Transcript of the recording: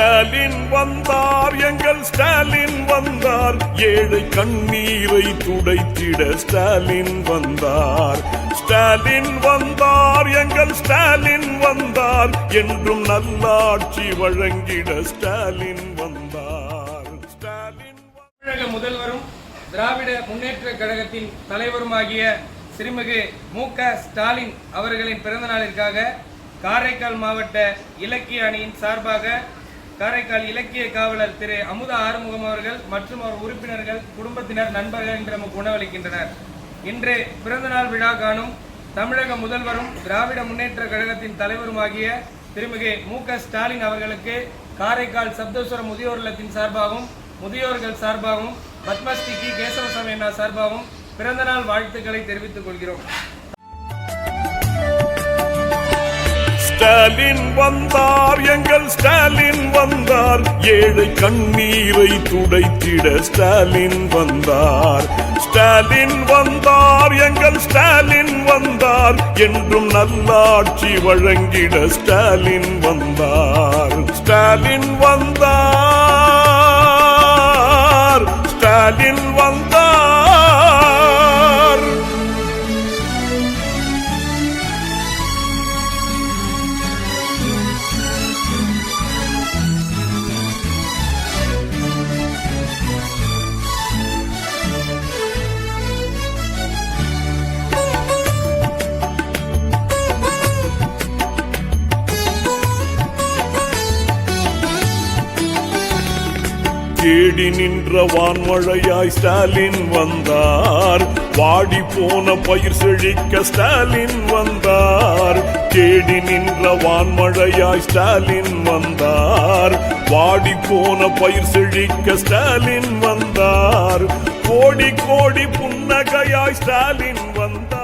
ஸ்டாலின் வந்தார் எங்கள் ஸ்டாலின் வந்தார். ஏழை கண்ணீரை துடைத்திட ஸ்டாலின் வந்தார். ஸ்டாலின் வந்தார் எங்கள் ஸ்டாலின் வந்தார். என்றும் நல்லாட்சி வழங்கிட ஸ்டாலின் வந்தார். ஸ்டாலின் தமிழக முதல்வரும் திராவிட முன்னேற்ற கழகத்தின் தலைவருமாகிய சிறுமிகு மு க ஸ்டாலின் அவர்களின் பிறந்த நாளிற்காக காரைக்கால் மாவட்ட இலக்கிய அணியின் சார்பாக காரைக்கால் இலக்கிய காவலர் திரு அமுத ஆறுமுகம் அவர்கள் மற்றும் அவர் உறுப்பினர்கள் குடும்பத்தினர் நண்பர்கள் என்று நமக்கு உணவளிக்கின்றனர். இன்று பிறந்தநாள் விழா காணும் தமிழக முதல்வரும் திராவிட முன்னேற்ற கழகத்தின் தலைவருமாகிய திருமிகு மு க ஸ்டாலின் அவர்களுக்கு காரைக்கால் சப்தேஸ்வர முதியோர் இல்லத்தின் சார்பாகவும் முதியோர்கள் சார்பாகவும் பத்மஸ்ரீ கி. கேசவசாமி அண்ணா சார்பாகவும் பிறந்தநாள் வாழ்த்துக்களை தெரிவித்துக் கொள்கிறோம். ஸ்டாலின் வந்தார் எங்கள் ஸ்டாலின் வந்தார். ஏழை கண்ணீரை துடைத்திட ஸ்டாலின் வந்தார். ஸ்டாலின் வந்தார் எங்கள் ஸ்டாலின் வந்தார். என்றும் நல்லாட்சி வழங்கிட ஸ்டாலின் வந்தார். ஸ்டாலின் தேடி நின்ற வான்மழையாய் ஸ்டாலின் வந்தார். வாடி போன பயிர் செழிக்க ஸ்டாலின் வந்தார். தேடி நின்ற வான்மழையாய் ஸ்டாலின் வந்தார். வாடி போன பயிர் செழிக்க ஸ்டாலின் வந்தார். கோடி கோடி புன்னகையாய் ஸ்டாலின் வந்தார்.